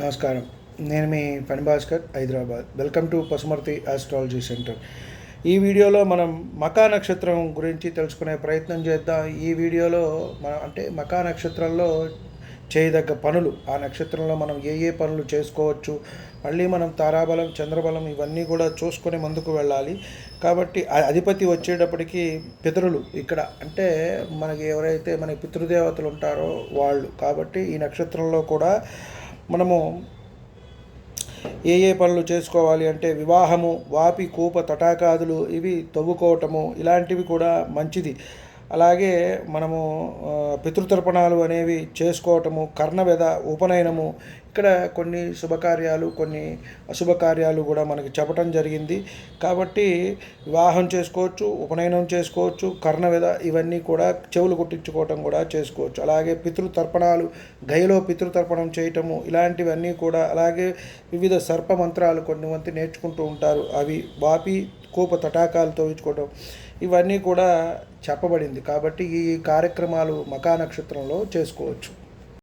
నమస్కారం. నేను మీ పని Bhaskar Hyderabad. Welcome to Pasumarthi astrology centre. ఈ వీడియోలో మనం మకా నక్షత్రం గురించి తెలుసుకునే ప్రయత్నం చేద్దాం. ఈ వీడియోలో మనం అంటే మకా నక్షత్రంలో చేయదగ్గ పనులు ఆ నక్షత్రంలో మనం ఏ ఏ పనులు చేసుకోవచ్చు మళ్ళీ మనం తారాబలం చంద్రబలం ఇవన్నీ కూడా చూసుకొని ముందుకు వెళ్ళాలి. కాబట్టి ఆ అధిపతి వచ్చేటప్పటికి పితరులు ఇక్కడ అంటే మనకి ఎవరైతే మన పితృదేవతలు ఉంటారో వాళ్ళు కాబట్టి ఈ నక్షత్రంలో కూడా మనము ఏ ఏ పనులు చేసుకోవాలి అంటే వివాహము వాపి కూప తటాకాదులు ఇవి తవ్వుకోవటము ఇలాంటివి కూడా మంచిది. అలాగే మనము పితృతర్పణాలు అనేవి చేసుకోవటము కర్ణవెద ఉపనయనము ఇక్కడ కొన్ని శుభకార్యాలు కొన్ని అశుభకార్యాలు కూడా మనకి చెప్పటం జరిగింది. కాబట్టి వివాహం చేసుకోవచ్చు ఉపనయనం చేసుకోవచ్చు కర్ణవెద ఇవన్నీ కూడా చెవులు కుట్టించుకోవటం కూడా చేసుకోవచ్చు. అలాగే పితృతర్పణాలు గయలో పితృతర్పణం చేయటము ఇలాంటివన్నీ కూడా అలాగే వివిధ సర్ప మంత్రాలు కొన్ని వంతి నేర్చుకుంటూ ఉంటారు. అవి వాపి కూప తటాకాలతో ఇచ్చుకోవడం ఇవన్నీ కూడా చెప్పబడింది. కాబట్టి ఈ కార్యక్రమాలు మకా నక్షత్రంలో చేసుకోవచ్చు.